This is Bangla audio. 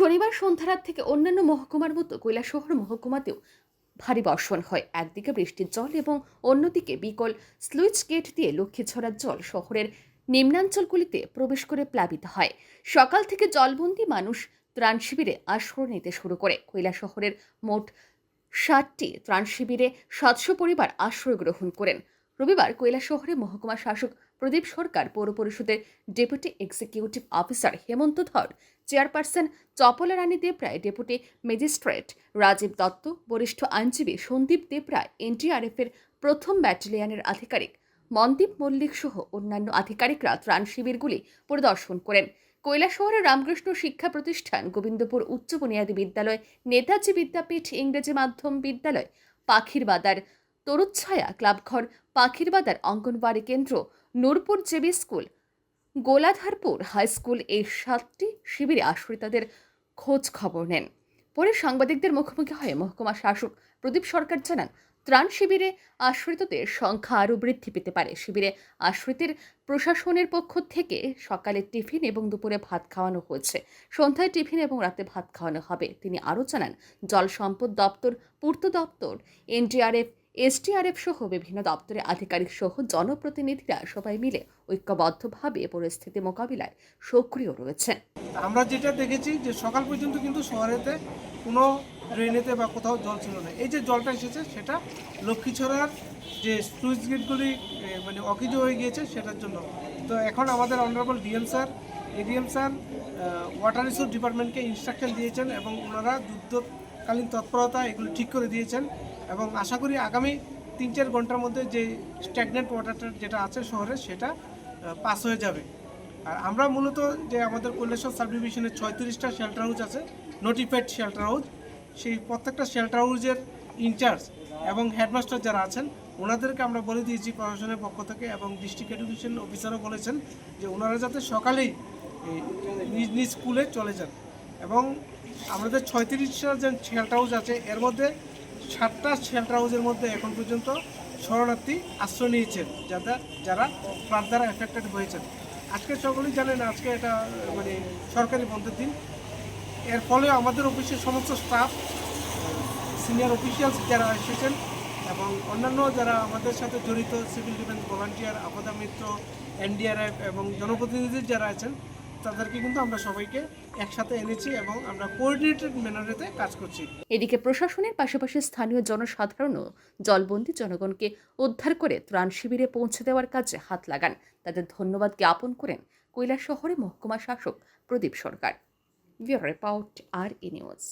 শনিবার সন্ধ্যারাত থেকে অন্যান্য মহকুমার মতো কৈলাসহর মহকুমাতেও ভারী বর্ষণ হয়। একদিকে বৃষ্টির জল এবং অন্যদিকে বিকল স্লুইচ গেট দিয়ে লক্ষ্মীছড়ার জল শহরের নিম্নাঞ্চলগুলিতে প্রবেশ করে প্লাবিত হয়। সকাল থেকে জলবন্দী মানুষ ত্রাণ শিবিরে আশ্রয় নিতে শুরু করে। কৈলাসহরের মোট ষাটটি ত্রাণ শিবিরে সাতশো পরিবার আশ্রয় গ্রহণ করেন। রবিবার কয়লা শহরে মহকুমা শাসক প্রদীপ সরকার পৌর পরিষদের deputy executive officer Hemanta Dhar, chairperson Chapala Rani Debroy, deputy magistrate Rajib Dutta, বরিষ্ঠ আইনজীবী সন্দীপ দেবরায় এনডিআরএফের প্রথম ব্যাটালিয়নের আধিকারিক মনদীপ মল্লিক সহ অন্যান্য আধিকারিকরা ত্রাণ শিবিরগুলি পরিদর্শন করেন। কৈলাসহরের রামকৃষ্ণ শিক্ষা প্রতিষ্ঠান, গোবিন্দপুর উচ্চ বুনিয়াদী বিদ্যালয়, নেতাজি বিদ্যাপীঠ ইংরেজি মাধ্যম বিদ্যালয়, পাখির বাদার তরুচ্ছায়া ক্লাবঘর পাখির বাদার অঙ্গনবাড়ি কেন্দ্র, Nurpur JB school, Goladharpur high school এই সাতটি শিবিরে আশ্রিতাদের খোঁজ খবর নেন। পরে সাংবাদিকদের মুখোমুখি হয়ে মহকুমা শাসক প্রদীপ সরকার জানান, ত্রাণ শিবিরে আশ্রিতদের সংখ্যা আরও বৃদ্ধি পেতে পারে। শিবিরে আশ্রিতের প্রশাসনের পক্ষ থেকে সকালে টিফিন এবং দুপুরে ভাত খাওয়ানো হয়েছে। সন্ধ্যায় টিফিন এবং রাতে ভাত খাওয়ানো হবে। তিনি আরও জানান, জল সম্পদ দপ্তর, পূর্ত দপ্তর, এনডিআরএফ এসডিআরএফ সহ বিভিন্ন দপ্তরের আধিকারিক সহ জনপ্রতিনিধিরা সবাই মিলে ঐক্যবদ্ধভাবে পরিস্থিতি মোকাবিলায় সক্রিয় রয়েছেন। আমরা যেটা দেখেছি যে সকাল পর্যন্ত কিন্তু শহরেতে কোনো ড্রেনেতে বা কোথাও জল ছিল না। এই যে জলটা এসেছে, সেটা লক্ষ্মীছড়ার যে স্লুইস গেটগুলি মানে অকিজ হয়ে গিয়েছে, সেটার জন্য। তো এখন আমাদের honourable DM sir ADM sir water resource ডিপার্টমেন্টকে ইনস্ট্রাকশন দিয়েছেন এবং ওনারা যুদ্ধকালীন তৎপরতা এগুলো ঠিক করে দিয়েছেন এবং আশা করি আগামী তিন চার ঘণ্টার মধ্যে যে স্ট্যাগনেন্ট ওয়াটারটা যেটা আছে শহরে সেটা পাস হয়ে যাবে। আর আমরা মূলত যে আমাদের কৈলাসর সাব ডিভিশনের ছয়ত্রিশটা শেল্টার হাউস আছে নোটিফাইড শেল্টার হাউস সেই প্রত্যেকটা শেল্টার হাউসের ইনচার্জ এবং হেডমাস্টার যারা আছেন, ওনাদেরকে আমরা বলে দিয়েছি প্রশাসনের পক্ষ থেকে এবং ডিস্ট্রিক্ট এডুকেশন অফিসারও বলেছেন যে ওনারা যাতে সকালেই নিজ নিজ স্কুলে চলে যান। এবং আমাদের ছয়ত্রিশটা যে শেল্টার হাউস আছে, এর মধ্যে সাতটা শেল্টার হাউসের মধ্যে এখন পর্যন্ত শরণার্থী আশ্রয় নিয়েছেন যাদের যারা ফ্লাড দ্বারা এফেক্টেড হয়েছেন। আজকে সকলেই জানেন, আজকে এটা মানে সরকারি বন্ধের দিন। এর ফলে আমাদের অফিসের সমস্ত স্টাফ সিনিয়র অফিসিয়ালস যারা এসেছেন এবং অন্যান্য যারা আমাদের সাথে জড়িত civil defence volunteer Aapda Mitra, NDRF এবং জনপ্রতিনিধি যারা আছেন তাদেরকে কিন্তু আমরা সবাইকে একসাথে এনেছি এবং আমরা কোঅর্ডিনেটেড ম্যানারেতে কাজ করছি। এদিকে প্রশাসনের পাশাপাশি স্থানীয় জনসাধারণও জলবন্দী জনগণকে উদ্ধার করে ত্রাণ শিবিরে পৌঁছে দেওয়ার কাজে হাত লাগান। তাদের ধন্যবাদ জ্ঞাপন করেন কৈলাস শহরে মহকুমা শাসক Pradip Sarkar. Bureau report, R E news.